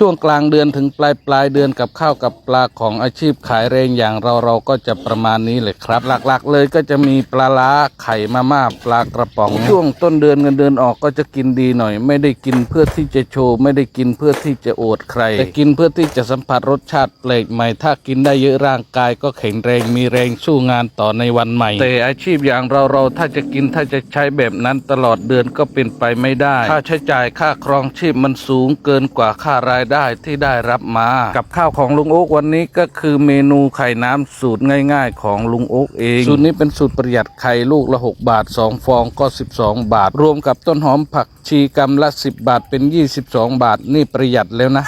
ช่วงกลางเดือนถึงปลายปลายเดือนกับข้าวกับปลาของอาชีพขายแรงอย่างเราเราก็จะประมาณนี้เลยครับ หลักๆ เลยก็จะมีปลาล้าไข่มาม่าปลากระป๋อง ช่วงต้นเดือนเงินเดือนออกก็จะกินดีหน่อย ไม่ได้กินเพื่อที่จะโชว์ไม่ได้กินเพื่อที่จะอดใครแต่กินเพื่อที่จะสัมผัสรสชาติแปลกใหม่ ถ้ากินได้เยอะร่างกายก็แข็งแรงมีแรงสู้งานต่อในวันใหม่ แต่อาชีพอย่างเราเราถ้าจะกินถ้าจะใช้แบบนั้นตลอดเดือนก็เป็นไปไม่ได้ ค่าใช้จ่ายค่าครองชีพมันสูงเกินกว่าค่ารายได้ที่ได้รับมา กับข้าวของลุงโอ๊กวันนี้ก็คือเมนูไข่น้ำสูตรง่ายๆ ของลุงโอ๊กเองสูตรนี้เป็นสูตรประหยัดไข่ลูกละ 6 บาท 2 ฟองก็ 12 บาท รวมกับต้นหอมผักชีกำละ 10 บาทเป็น 22 บาทนี่ประหยัดแล้วนะ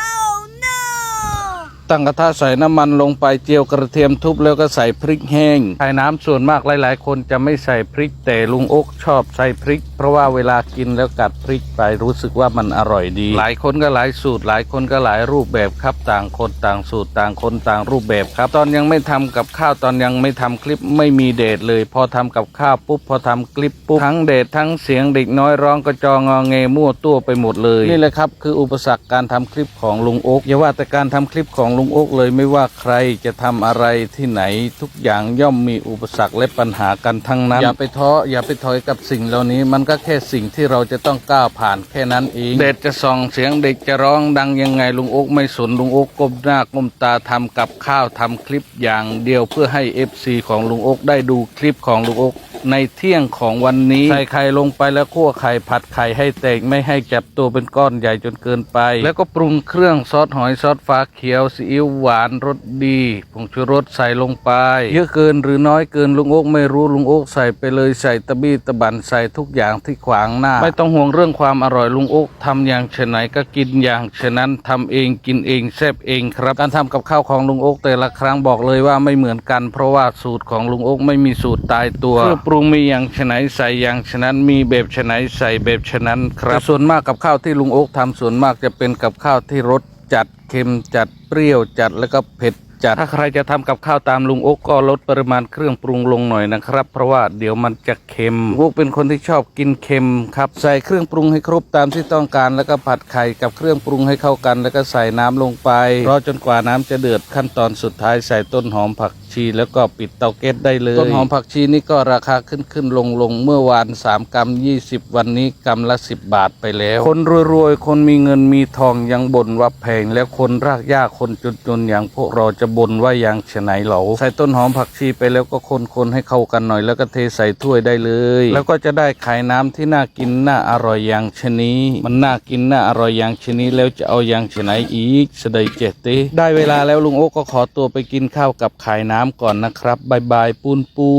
ตั้งกระทะใส่น้ำมันลงไปเจียวกระเทียมทุบแล้วก็ใส่พริกแห้งไข่น้ำส่วนมากหลาย ๆ คนจะไม่ใส่พริกแต่ลุงอกชอบใส่พริก เพราะว่าเวลากินแล้วกัดพริกไปรู้สึกว่ามันอร่อยดี หลายคนก็หลายสูตร หลายคนก็หลายรูปแบบครับต่างคนต่างสูตรต่างคนต่างรูปแบบครับ ตอนยังไม่ทำกับข้าวตอนยังไม่ทำคลิปไม่มีเดทเลย พอทำกับข้าวปุ๊บพอทำคลิปปุ๊บทั้งเดททั้งเสียงเด็กน้อยร้องกระจองงอเงมั่วตัวไปหมดเลยนี่แหละครับคืออุปสรรคการทำคลิปของลุงโอ๊กอย่าว่าแต่การทำคลิปของลุงโอ๊กเลยไม่ว่าใครจะทำอะไรที่ไหนทุกอย่างย่อมมีอุปสรรคและปัญหากันทั้งนั้น อย่าไปท้ออย่าไปถอยกับสิ่งเหล่านี้ มันก็แค่สิ่งที่เราจะต้องก้าวผ่านแค่นั้นเองเด็ดจะส่องเสียงเด็กจะร้องดังยังไงลุงโอ๊กไม่สนลุงโอ๊กก้มหน้าก้มตาทำกับข้าวทำคลิปอย่างเดียวเพื่อให้ FC ของลุงโอ๊กได้ดูคลิปของลุงโอ๊กในเที่ยงของวันนี้ใส่ไข่ลงไปแล้วคั่วไข่ผัดไข่ให้แตกไม่ให้จับตัวเป็นก้อนใหญ่จนเกินไป แล้วก็ปรุงเครื่องซอสหอยซอสฟ้าเขียวซีอิ๊วหวานรสดีผงชูรสใส่ลงไป เยอะเกินหรือน้อยเกินลุงโอ๊กไม่รู้ลุงโอ๊กใส่ไปเลยใส่ตะบี้ตะบันใส่ทุกอย่างที่ขวางหน้า ไม่ต้องห่วงเรื่องความอร่อยลุงโอ๊กทำอย่างเช่นไหนก็กินอย่างเช่นนั้นทำเองกินเองแซ่บเองครับ การทำกับข้าวของลุงโอ๊กแต่ละครั้งบอกเลยว่าไม่เหมือนกัน เพราะว่าสูตรของลุงโอ๊กไม่มีสูตรตายตัวเครื่องปรุงมีอย่างเช่นไหนใส่อย่างเช่นนั้นมีแบบเช่นไหนใส่แบบเช่นนั้นครับส่วนมากกับข้าวที่ลุงโอ๊กทำส่วนมากจะเป็นกับข้าวที่รส จัดเค็มจัดเปรี้ยวจัดแล้วก็เผ็ด จัดถ้าใครจะทำกับข้าวตามลุงโอ๊กก็ลดปริมาณเครื่องปรุงลงหน่อยนะครับ เพราะว่าเดี๋ยวมันจะเค็มลุงโอ๊กเป็นคนที่ชอบกินเค็มครับใส่เครื่องปรุงให้ครบตามที่ต้องการ แล้วก็ผัดไข่กับเครื่องปรุงให้เข้ากัน แล้วก็ใส่น้ำลงไปรอจนกว่าน้ำจะเดือดขั้นตอนสุดท้ายใส่ต้นหอมผักชีแล้วก็ปิดเตาแก๊สได้เลย ต้นหอมผักชีนี่ก็ราคาขึ้นขึ้นลงลงเมื่อวาน 3กรัม20 วันนี้กรัมละ 10 บาทไปแล้ว คนรวยๆ คนมีเงินมีทองยังบ่นว่าแพงแล้วคนรากหญ้าคนจนๆอย่างพวกเราจะบนว่ายางฉไหนเหลาใส่ต้นหอมผักชีไปแล้วก็คนๆให้เข้ากันหน่อย แล้วก็เทใส่ถ้วยได้เลย แล้วก็จะได้ไข่น้ำที่น่ากินน่าอร่อยอย่างชนี้ มันน่ากินน่าอร่อยอย่างชนี้แล้วจะเอาอย่างฉไหนอีกสดยเจติได้เวลาแล้วลุงโอ๊กก็ขอตัวไปกินข้าวกับไข่น้ำก่อนนะครับบายบายปูนปู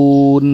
น